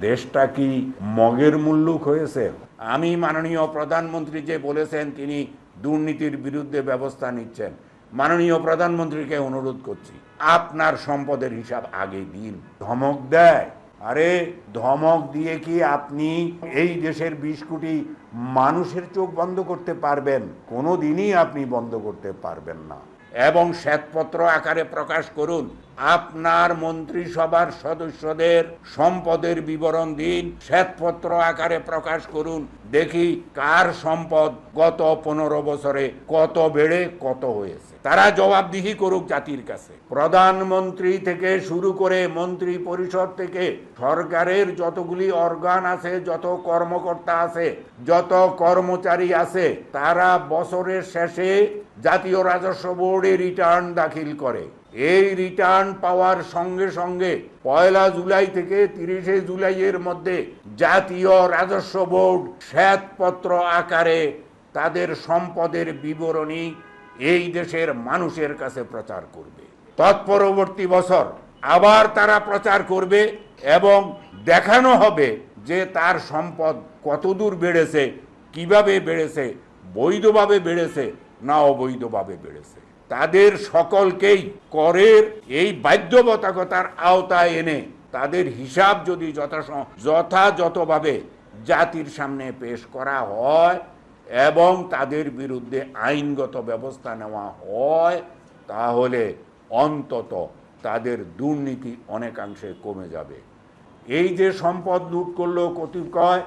দেশটা কি মগের মুল্লুক হয়েছে? আমি মাননীয় প্রধানমন্ত্রী যে বলেছেন, তিনি দুর্নীতির বিরুদ্ধে ব্যবস্থা নিচ্ছেন। মাননীয় প্রধানমন্ত্রীকে অনুরোধ করছি, আপনার সম্পদের হিসাব আগে দিন। ধমক দেয়। আরে, ধমক দিয়ে কি আপনি এই দেশের বিশ কোটি মানুষের চোখ বন্ধ করতে পারবেন? কোনো দিনই আপনি বন্ধ করতে পারবেন না। এবং শ্বেতপত্র আকারে প্রকাশ করুন। আপনার মন্ত্রিসভার সদস্যদের সম্পদের বিবরণ দিন, শ্বেতপত্র আকারে প্রকাশ করুন। দেখি কার সম্পদ গত পনেরো বছরে কত বেড়ে কত হয়েছে। তারা জবাবদিহি করুক জাতির কাছে। প্রধানমন্ত্রী থেকে শুরু করে মন্ত্রী পরিষদ থেকে সরকারের যতগুলি অর্গান আছে, যত কর্মকর্তা আছে, যত কর্মচারী আছে, তারা বছরের শেষে জাতীয় রাজস্ব বোর্ডে রিটার্ন দাখিল করে। এই রিটার্ন পাওয়ার সঙ্গে সঙ্গে পয়লা জুলাই থেকে তিরিশে জুলাইয়ের মধ্যে জাতীয় রাজস্ব বোর্ড শ্বেতপত্র আকারে তাদের সম্পদের বিবরণী এই দেশের মানুষের কাছে প্রচার করবে। তৎপরবর্তী বছর আবার তারা প্রচার করবে এবং দেখানো হবে যে তার সম্পদ কতদূর বেড়েছে, কীভাবে বেড়েছে, বৈধভাবে বেড়েছে না অবৈধভাবে বেড়েছে। তাদের সকলকেই করের এই বাধ্যবাধকতার আওতায় এনে তাদের হিসাব যদি যথাযথভাবে জাতির সামনে পেশ করা হয় এবং তাদের বিরুদ্ধে আইনগত ব্যবস্থা নেওয়া হয়, তাহলে অন্তত তাদের দুর্নীতি অনেকাংশে কমে যাবে। এই যে সম্পদ লুট করল কতিপয়,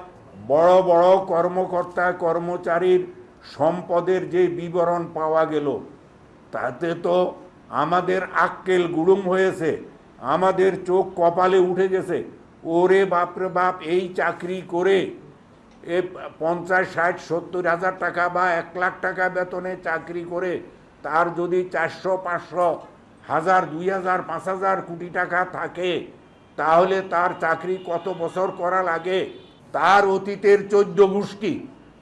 বড় বড় কর্মকর্তা, কর্মচারীর সম্পদের যে বিবরণ পাওয়া গেল, তাতে তো আমাদের আক্কেল গুড়ুম হয়েছে। আমাদের চোখ কপালে উঠে গেছে। ওরে বাপরে বাপ, এই চাকরি করে এ পঞ্চাশ, ষাট, সত্তর হাজার টাকা বা এক লাখ টাকা বেতনে চাকরি করে, তার যদি চারশো, পাঁচশো, হাজার, দুই হাজার, পাঁচ হাজার কোটি টাকা থাকে, তাহলে তার চাকরি কত বছর করা লাগে? তার অতীতের চোদ্দ গোষ্ঠী,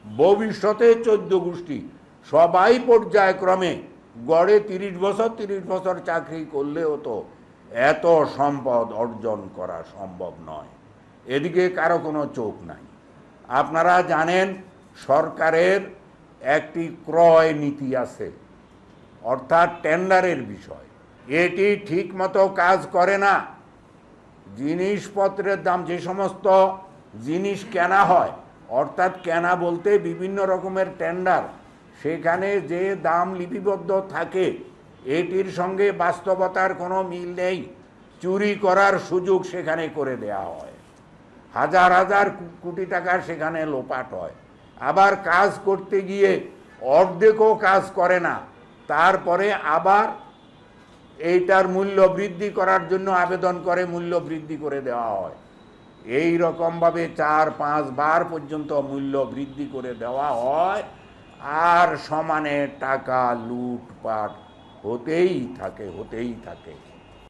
ভবিষ্যতে চোদ্দ গোষ্ঠী, সবাই পর্যায়ক্রমে গড়ে তিরিশ বছর তিরিশ বছর চাকরি করলে তো এত সম্পদ অর্জন করা সম্ভব নয়। এদিকে কারও কোনো চোখ নাই। আপনারা জানেন, সরকারের একটি ক্রয় নীতি আছে, অর্থাৎ টেন্ডারের বিষয়। এটি ঠিকমতো কাজ করে না। জিনিসপত্রের দাম, যে সমস্ত জিনিস কেনা হয়, অর্থাৎ কেনা বলতে বিভিন্ন রকমের টেন্ডার, সেখানে যে দাম লিপিবদ্ধ থাকে এটির সঙ্গে বাস্তবতার কোনো মিল নেই। চুরি করার সুযোগ সেখানে করে দেয়া হয়। হাজার হাজার কোটি টাকা সেখানে লোপাট হয়। আবার কাজ করতে গিয়ে অর্ধেকও কাজ করে না। তারপরে আবার এইটার মূল্য বৃদ্ধি করার জন্য আবেদন করে, মূল্য বৃদ্ধি করে দেওয়া হয়। এই রকমভাবে চার, পাঁচ বার পর্যন্ত মূল্য বৃদ্ধি করে দেওয়া হয়। আর সমানে টাকা লুটপাট হতেই থাকে হতেই থাকে।